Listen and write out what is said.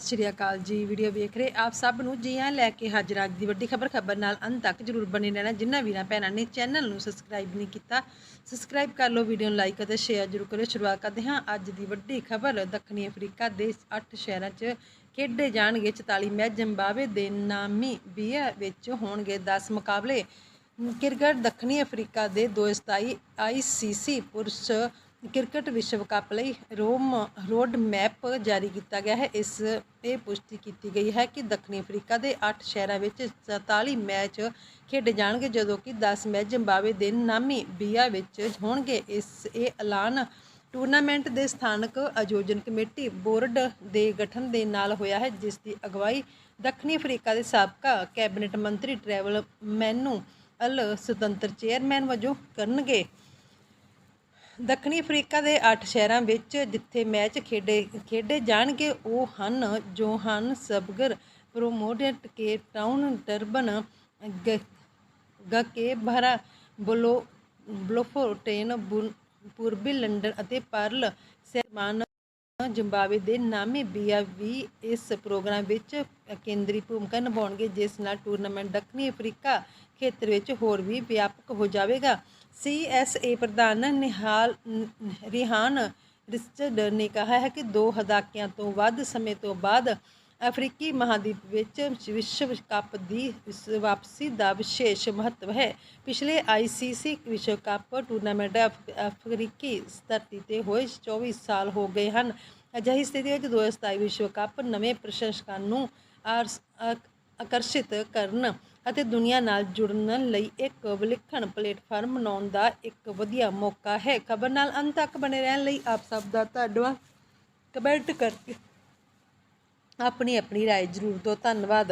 ਸਤਿ ਸ਼੍ਰੀ ਅਕਾਲ ਜੀ ਵੀਡੀਓ ਵੇਖ ਰਹੇ ਆਪ ਸਭ ਨੂੰ। ਜੀ ਹਾਂ, ਲੈ ਕੇ ਹਾਜ਼ਰ ਅੱਜ ਦੀ ਵੱਡੀ ਖਬਰ। ਖਬਰ ਨਾਲ ਅੰਤ ਤੱਕ ਜਰੂਰ ਬਣੇ ਰਹਿਣਾ। ਜਿਨ੍ਹਾਂ ਵੀਰਾਂ ਭੈਣਾਂ ਨੇ ਚੈਨਲ ਨੂੰ ਸਬਸਕ੍ਰਾਈਬ ਨਹੀਂ ਕੀਤਾ ਸਬਸਕ੍ਰਾਈਬ ਕਰ ਲਓ ਵੀਡੀਓ ਨੂੰ ਲਾਈਕ ਅਤੇ ਸ਼ੇਅਰ ਜਰੂਰ ਕਰਿਓ। ਸ਼ੁਰੂਆਤ ਕਰਦੇ ਹਾਂ ਅੱਜ ਦੀ ਵੱਡੀ ਖਬਰ। ਦੱਖਣੀ ਅਫਰੀਕਾ ਦੇ 8 ਸ਼ਹਿਰਾਂ 'ਚ ਖੇਡੇ ਜਾਣਗੇ। 44 ਮੈਚ ਜ਼ਿੰਬਾਬਵੇ ਦੇ ਨਾਮੀ ਬੀਆ ਵਿੱਚ ਹੋਣਗੇ 10 ਮੁਕਾਬਲੇ। ਕ੍ਰਿਕਟ ਦੱਖਣੀ ਅਫਰੀਕਾ ਦੇ 2027 ਆਈਸੀਸੀ ਪੁਰਸ਼ ਕ੍ਰਿਕਟ ਵਿਸ਼ਵ ਕੱਪ ਲਈ ਰੋਮ ਰੋਡ ਮੈਪ ਜਾਰੀ ਕੀਤਾ ਗਿਆ ਹੈ। ਇਸ ਇਹ ਪੁਸ਼ਟੀ ਕੀਤੀ ਗਈ ਹੈ ਕਿ ਦੱਖਣੀ ਅਫਰੀਕਾ ਦੇ 8 ਸ਼ਹਿਰਾਂ ਵਿੱਚ 47 ਮੈਚ ਖੇਡੇ ਜਾਣਗੇ, ਜਦੋਂ ਕਿ 10 ਮੈਚ ਜ਼ਿੰਬਾਬਵੇ ਦੇ ਨਾਮੀ ਬੀਆ ਵਿੱਚ ਹੋਣਗੇ। ਇਸ ਇਹ ਐਲਾਨ ਟੂਰਨਾਮੈਂਟ ਦੇ ਸਥਾਨਕ ਆਯੋਜਨ ਕਮੇਟੀ ਬੋਰਡ ਦੇ ਗਠਨ ਦੇ ਨਾਲ ਹੋਇਆ ਹੈ, ਜਿਸ ਦੀ ਅਗਵਾਈ ਦੱਖਣੀ ਅਫਰੀਕਾ ਦੇ ਸਾਬਕਾ ਕੈਬਨਿਟ ਮੰਤਰੀ ਟਰੈਵਲ ਮੈਨੂ ਅਲ ਸੁਤੰਤਰ ਚੇਅਰਮੈਨ ਵਜੋਂ ਕਰਨਗੇ। ਦੱਖਣੀ ਅਫਰੀਕਾ ਦੇ 8 ਸ਼ਹਿਰਾਂ ਵਿੱਚ ਜਿੱਥੇ ਮੈਚ ਖੇਡੇ ਖੇਡੇ ਜਾਣਗੇ, ਉਹ ਹਨ Johannesburg promoted Cape Town, Durban, ਗ- ਗਕੇਬਹਰਾ ਬਲੋ ਬਲੋਫੋਟੇਨ ਬੁਨ- ਪੂਰਬੀ ਲੰਡਨ ਅਤੇ ਪਰਲ ਸੈਮਾਨ ਜ਼ਿੰਬਾਬਵੇ ਦੇ ਨਾਮੀ ਬੀਆ ਵੀ ਇਸ ਪ੍ਰੋਗਰਾਮ ਵਿੱਚ ਕੇਂਦਰੀ ਭੂਮਿਕਾ ਨਿਭਾਉਣਗੇ, ਜਿਸ ਨਾਲ ਟੂਰਨਾਮੈਂਟ ਦੱਖਣੀ ਅਫਰੀਕਾ ਖੇਤਰ ਵਿੱਚ ਹੋਰ ਵੀ ਵਿਆਪਕ ਹੋ ਜਾਵੇਗਾ। ਸੀਐਸਏ ਪ੍ਰਧਾਨ ਨਿਹਾਲ ਨ- ਰਿਹਾਨ ਰਿਚਰਡ ਨੇ ਕਿਹਾ ਹੈ ਕਿ ਦੋ ਹਦਾਕਿਆਂ ਤੋਂ ਵੱਧ ਸਮੇਂ ਤੋਂ ਬਾਅਦ ਅਫਰੀਕੀ ਮਹਾਦੀਪ ਵਿੱਚ ਵਿਸ਼ਵ ਕੱਪ ਦੀ ਵਾਪਸੀ ਦਾ ਵਿਸ਼ੇਸ਼ ਮਹੱਤਵ ਹੈ। ਪਿਛਲੇ ਆਈਸੀਸੀ ਵਿਸ਼ਵ ਕੱਪ ਟੂਰਨਾਮੈਂਟ ਅਫ- ਅਫਰੀਕੀ ਧਰਤੀ ਤੇ ਹੋਏ 24 ਸਾਲ ਹੋ ਗਏ ਹਨ। ਅਜਿਹੀ ਸਥਿਤੀ ਵਿੱਚ 2027 ਵਿਸ਼ਵ ਕੱਪ ਨਵੇਂ ਪ੍ਰਸ਼ੰਸਕਾਂ ਨੂੰ ਆਰਸ- ਆਕਰਸ਼ਿਤ ਕਰਨ ਅਤੇ ਦੁਨੀਆ ਨਾਲ ਜੁੜਨ ਲਈ ਇੱਕ ਵਿਲੱਖਣ ਪਲੇਟਫਾਰਮ ਬਣਾਉਣ ਦਾ ਇੱਕ ਵਧੀਆ ਮੌਕਾ ਹੈ ਖਬਰ ਨਾਲ ਅੰਤ ਤੱਕ ਬਣੇ ਰਹਿਣ ਲਈ ਆਪ ਸਭ ਦਾ ਧੰਨਵਾਦ ਕਮੈਂਟ ਕਰਕੇ ਆਪਣੀ ਆਪਣੀ رائے ਜ਼ਰੂਰ ਦਿਓ ਧੰਨਵਾਦ